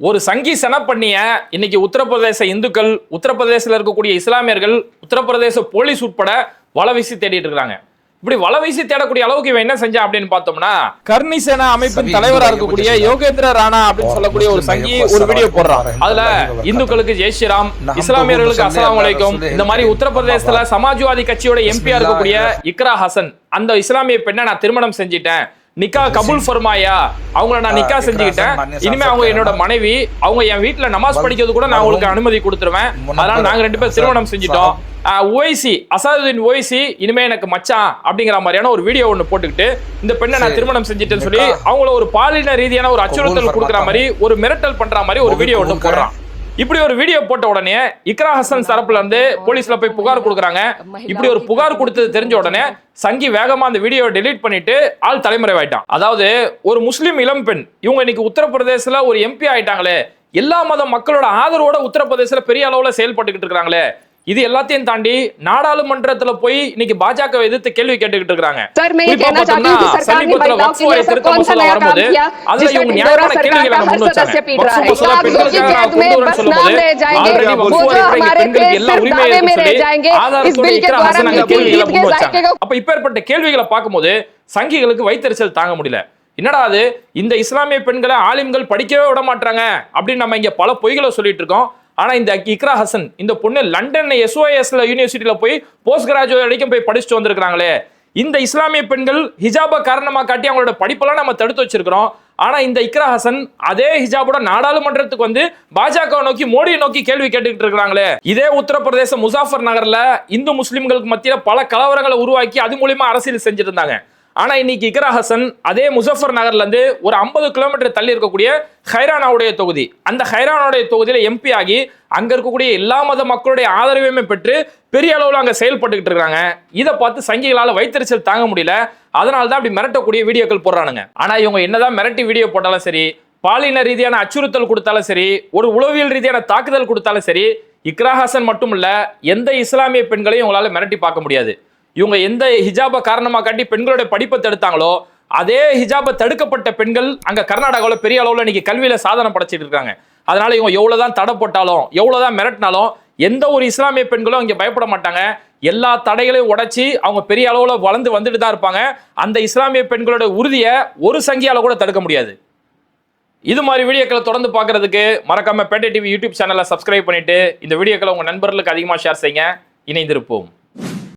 ஒரு சங்கி செனப்பண்ணிய இன்னைக்கு உத்தரப்பிரதேச இந்துக்கள் உத்தரப்பிரதேசத்தில் இருக்கக்கூடிய இஸ்லாமியர்கள் உத்தரப்பிரதேச போலீஸ் உட்பட வலை வீசி தேடிட்டு இருக்காங்க. இப்படி வலை வீசி தேடக்கூடிய அளவுக்கு இவன் என்ன செஞ்சான் அப்படின்னு பார்த்தோம்னா கர்ணி சேனா அமைப்பின் தலைவரா இருக்கக்கூடிய யோகேந்திர ராணா அப்படின்னு சொல்லக்கூடிய ஒரு சங்கி ஒரு வீடியோ போடுறான். அதுல இந்துக்களுக்கு ஜெய் ஸ்ரீராம் இஸ்லாமியர்களுக்கு அஸ்ஸலாமு அலைக்கும். இந்த மாதிரி உத்தரப்பிரதேசத்துல சமாஜ்வாதி கட்சியோட எம்பியா இருக்கக்கூடிய இக்ரா ஹசன் அந்த இஸ்லாமிய பெண்ணை நான் திருமணம் செஞ்சிட்டேன். நிக்கா கபூல் ஃபர்மாயா? அவங்கள நான் நிக்கா செஞ்சுக்கிட்டேன். இனிமே அவங்க என்னோட மனைவி அவங்க என் வீட்டுல நமாஸ் படிக்கிறது கூட நான் அவங்களுக்கு அனுமதி கொடுத்துருவேன். அதனால நாங்க ரெண்டு பேரும் திருமணம் செஞ்சிட்டோம். ஓய்சி அசாதுதீன் ஓய்சி இனிமே எனக்கு மச்சான் அப்படிங்கிற மாதிரியான ஒரு வீடியோ ஒன்று போட்டுக்கிட்டு இந்த பெண்ணை நான் திருமணம் செஞ்சுட்டேன்னு சொல்லி அவங்கள ஒரு பாலின ரீதியான ஒரு அச்சுறுத்தல் கொடுக்குற மாதிரி ஒரு மிரட்டல் பண்ற மாதிரி ஒரு வீடியோ ஒன்று போடுறான். இப்படி ஒரு வீடியோ போட்ட உடனே இக்ரா ஹசன் தரப்புல இருந்து போலீஸ்ல போய் புகார் கொடுக்குறாங்க. இப்படி ஒரு புகார் கொடுத்தது தெரிஞ்ச உடனே சங்கி வேகமா அந்த வீடியோவை டெலீட் பண்ணிட்டு ஆள் தலைமறைவாயிட்டான். அதாவது ஒரு முஸ்லீம் இளம் பெண் இவங்க இன்னைக்கு உத்தரப்பிரதேசல ஒரு எம்பி ஆயிட்டாங்களே எல்லா மத மக்களோட ஆதரவோட உத்தரப்பிரதேசல பெரிய அளவுல செயல்பட்டுக்கிட்டு இருக்காங்களே இது எல்லாத்தையும் தாண்டி நாடாளுமன்றத்துல போய் இன்னைக்கு பாஜக எதிர்த்து கேள்வி கேட்டுக்கிட்டு இருக்காங்க சமீபத்துல வக்ஃப் வாரிய வரும்போது கேள்விகளை எல்லா உரிமையும் சொல்லி ஆதாரத்தோட இருக்கிற கேள்விகளை முன் வச்சாங்க அப்ப இப்பேற்பட்ட கேள்விகளை பார்க்கும்போது சங்கிகளுக்கு வயிற்றுச்சல் தாங்க முடியல. என்னடா அது? இந்த இஸ்லாமிய பெண்களை ஆலிம்கள் படிக்கவே விட மாட்டாங்க அப்படின்னு நம்ம இங்க பல பொய்களை சொல்லிட்டு இருக்கோம். ஆனால் இந்த இக்ரா ஹசன் இந்த பொண்ணு லண்டன் எஸ்ஓஎஸ்ல யூனிவர்சிட்டியில் போய் போஸ்ட் கிராஜுவேட் வரைக்கும் போய் படிச்சுட்டு வந்திருக்காங்களே இந்த இஸ்லாமிய பெண்கள் ஹிஜாபை காரணமாக காட்டி அவங்களோட படிப்பெல்லாம் நம்ம தடுத்து வச்சிருக்கிறோம். ஆனால் இந்த இக்ரா ஹசன் அதே ஹிஜாபோட நாடாளுமன்றத்துக்கு வந்து பாஜக நோக்கி மோடியை நோக்கி கேள்வி கேட்டுக்கிட்டு இருக்காங்களே இதே உத்தரப்பிரதேச முசாஃபர் நகரில் இந்து முஸ்லிம்களுக்கு மத்தியில் பல கலவரங்களை உருவாக்கி அது மூலியமா அரசியல் செஞ்சுட்டு இருந்தாங்க. ஆனால் இன்னைக்கு இக்ரா ஹசன் அதே முசஃபர் நகர்லேருந்து ஒரு ஐம்பது கிலோமீட்டர் தள்ளி இருக்கக்கூடிய ஹைரானாவுடைய தொகுதி. அந்த ஹைரானாவுடைய தொகுதியில் எம்பி ஆகி அங்கே இருக்கக்கூடிய எல்லா மத மக்களுடைய ஆதரவையுமே பெற்று பெரிய அளவில் அங்கே செயல்பட்டுக்கிட்டு இருக்காங்க. இதை பார்த்து சங்கிகளால் வைத்தறிச்சல் தாங்க முடியல. அதனால தான் அப்படி மிரட்டக்கூடிய வீடியோக்கள் போடுறானுங்க. ஆனால் இவங்க என்னதான் மிரட்டி வீடியோ போட்டாலும் சரி பாலின ரீதியான அச்சுறுத்தல் கொடுத்தாலும் சரி ஒரு உளவியல் ரீதியான தாக்குதல் கொடுத்தாலும் சரி இக்ராஹாசன் மட்டும் எந்த இஸ்லாமிய பெண்களையும் உங்களால் மிரட்டி பார்க்க முடியாது. இவங்க எந்த ஹிஜாபை காரணமாக காட்டி பெண்களுடைய படிப்பை தடுத்தாங்களோ அதே ஹிஜாபை தடுக்கப்பட்ட பெண்கள் அங்க கர்நாடகாவில் பெரிய அளவில் இன்னைக்கு கல்வியில சாதனை படைச்சிட்டு இருக்காங்க. அதனால இவங்க எவ்வளவுதான் தடை போட்டாலும் எவ்வளவுதான் மிரட்டினாலும் எந்த ஒரு இஸ்லாமிய பெண்களும் இங்க பயப்பட மாட்டாங்க. எல்லா தடைகளையும் உடைச்சி அவங்க பெரிய அளவில் வளர்ந்து வந்துட்டு தான் இருப்பாங்க. அந்த இஸ்லாமிய பெண்களோட உறுதியை ஒரு சங்கியால கூட தடுக்க முடியாது. இது மாதிரி வீடியோக்களை தொடர்ந்து பார்க்கறதுக்கு மறக்காம பேட்டை டிவி யூடியூப் சேனலை சப்ஸ்கிரைப் பண்ணிட்டு இந்த வீடியோக்களை உங்க நண்பர்களுக்கு அதிகமாக ஷேர் செய்யுங்க. இணைந்திருப்போம்.